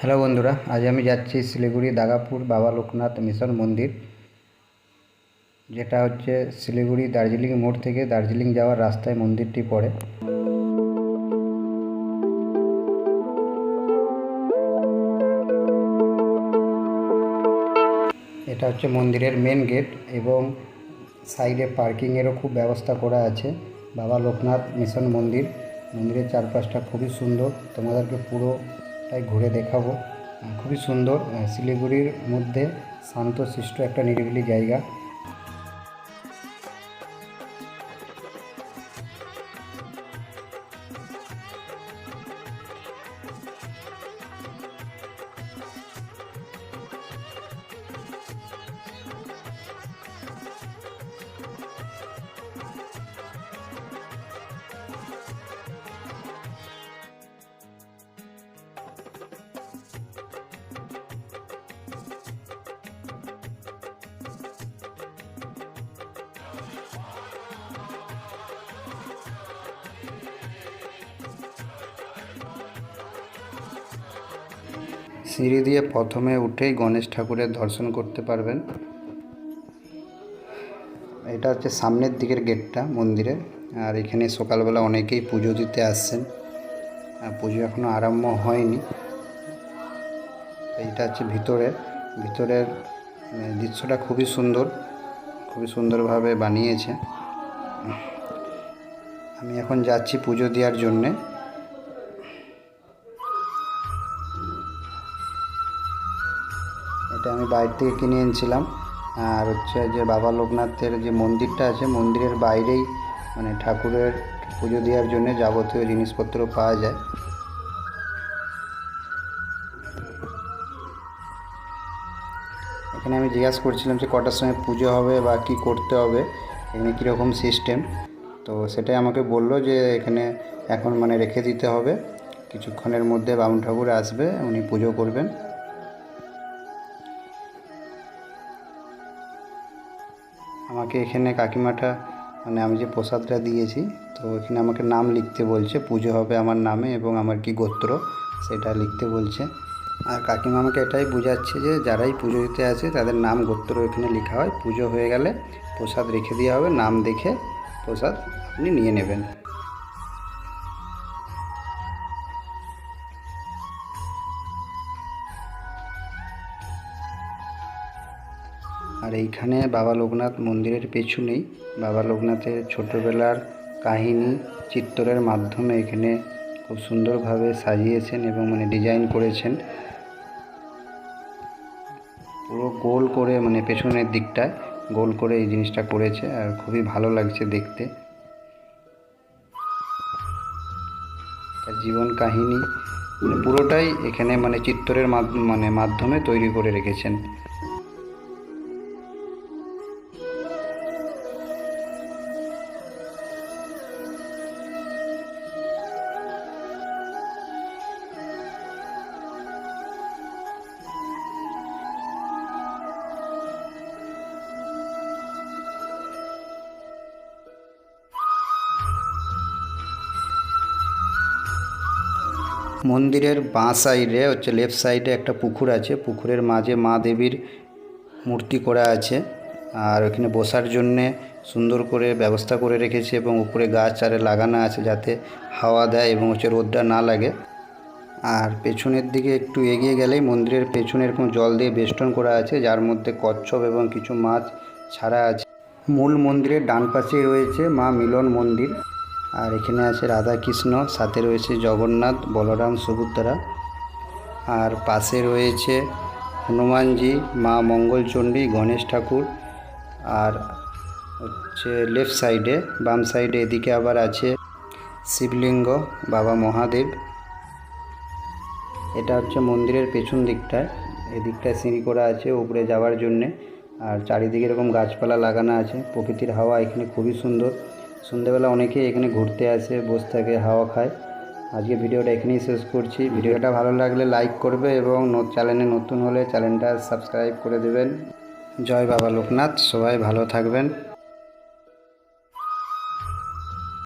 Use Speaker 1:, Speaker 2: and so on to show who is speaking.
Speaker 1: Hello বন্ধুরা, আজ আমি যাচ্ছি শিলিগুড়ি দাগাপুর বাবা লোকনাথ মিশন মন্দির, যেটা হচ্ছে শিলিগুড়ি দার্জিলিং মোড় থেকে দার্জিলিং যাওয়ার রাস্তায় মন্দিরটি পড়ে। এটা হচ্ছে মন্দিরের মেন গেট এবং সাইডে পার্কিংয়েরও খুব ব্যবস্থা করা আছে। বাবা লোকনাথ মিশন মন্দির, মন্দিরের চারপাশটা খুবই সুন্দর। তোমাদেরকে পুরোটাই ঘুরে দেখাবো? খুবই সুন্দর শিলিগুড়ির মধ্যে শান্তশিষ্ট একটা নিরিবিলি জায়গা। সিঁড়ি দিয়ে প্রথমে উঠেই গণেশ ঠাকুরের দর্শন করতে পারবেন। এটা হচ্ছে সামনের দিকের গেটটা মন্দিরে আর এখানে সকালবেলা অনেকেই পুজো দিতে আসছেন। আর পুজো এখনও আরম্ভ হয়নি। এইটা হচ্ছে ভিতরে ভিতরের দৃশ্যটা খুবই সুন্দর। খুবই সুন্দরভাবে বানিয়েছে। আমি এখন যাচ্ছি পুজো দেওয়ার জন্যে। এটা আমি বাইরে থেকে কিনে এনেছিলাম। আর হচ্ছে যে বাবা লোকনাথের যে মন্দিরটা আছে, মন্দিরের বাইরেই মানে ঠাকুরের পুজো দেওয়ার জন্য যাবতীয় জিনিসপত্র পাওয়া যায়। এখানে আমি জিজ্ঞাসা করছিলাম যে কটার সময় পুজো হবে বা কি করতে হবে, এখানে কীরকম সিস্টেম। তো সেটাই আমাকে বলল যে এখানে এখন মানে রেখে দিতে হবে। কিছুক্ষণের মধ্যে বামুন ঠাকুর আসবে, উনি পুজো করবেন। আমাকে এখানে কাকিমাটা মানে আমি যে প্রসাদটা দিয়েছি, তো এখানে আমাকে নাম লিখতে বলছে। পুজো হবে আমার নামে এবং আমার কি গোত্র, সেটা লিখতে বলছে। আর কাকিমা আমাকে এটাই বোঝাচ্ছে যে, যারাই পুজো দিতে আসে, তাদের নাম গোত্র এখানে লেখা হয়। পুজো হয়ে গেলে প্রসাদ রেখে দেওয়া হবে। নাম দেখে প্রসাদ আপনি নিয়ে নেবেন। আর এইখানে বাবা লোকনাথ মন্দিরের পেছনেই। বাবা লোকনাথের ছোটোবেলার কাহিনী চিত্রের মাধ্যমে এখানে খুব সুন্দরভাবে সাজিয়েছেন এবং মানে ডিজাইন করেছেন। পুরো গোল করে মানে পেছনের দিকটায় গোল করে এই জিনিসটা করেছে আর খুবই ভালো লাগছে দেখতে। তার জীবন কাহিনী। মানে পুরোটাই এখানে মানে মাধ্য- মানে মাধ্যমে তৈরি করে রেখেছেন। মন্দিরের বাঁ সাইডে হচ্ছে লেফট সাইডে একটা পুকুর আছে। পুকুরের মাঝে মা দেবীর মূর্তি করা আছে। আর ওখানে বসার জন্যে সুন্দর করে ব্যবস্থা করে রেখেছে এবং উপরে গাছ আরে লাগানো আছে যাতে হাওয়া দেয় এবং হচ্ছে রোদটা না লাগে। আর পেছনের দিকে একটু এগিয়ে গেলেই মন্দিরের পেছনে এরকম জল দিয়ে বেষ্টন করা আছে, যার মধ্যে কচ্ছপ এবং কিছু মাছ ছাড়া আছে। মূল মন্দিরের ডান পাশেই রয়েছে মা মিলন মন্দির। আর এখানে আছে রাধা কৃষ্ণ সাথে রয়েছে জগন্নাথ, বলরাম, সুভদ্রা। আর পাশে রয়েছে হনুমানজি, মা মঙ্গলচণ্ডী, গণেশ ঠাকুর। আর হচ্ছে লেফট সাইডে বাম সাইডে এদিকে আবার আছে শিবলিঙ্গ, বাবা মহাদেব। এটা হচ্ছে মন্দিরের পেছন দিকটায় এদিকটায় সিঁড়ি করা আছে উপরে যাওয়ার জন্যে। আর চারিদিকে এরকম গাছপালা লাগানো আছে। প্রকৃতির হাওয়া এখানে খুবই সুন্দর। সন্ধ্যেবেলা অনেকেই এখানে ঘুরতে আসে, বসে থাকে, হাওয়া খায়। আজকে ভিডিওটা এখানেই শেষ করছি। ভিডিওটা ভালো লাগলে লাইক করবে এবং চ্যানেলে নতুন হলে চ্যানেলটা সাবস্ক্রাইব করে দেবেন। জয় বাবা লোকনাথ, সবাই ভালো থাকবেন।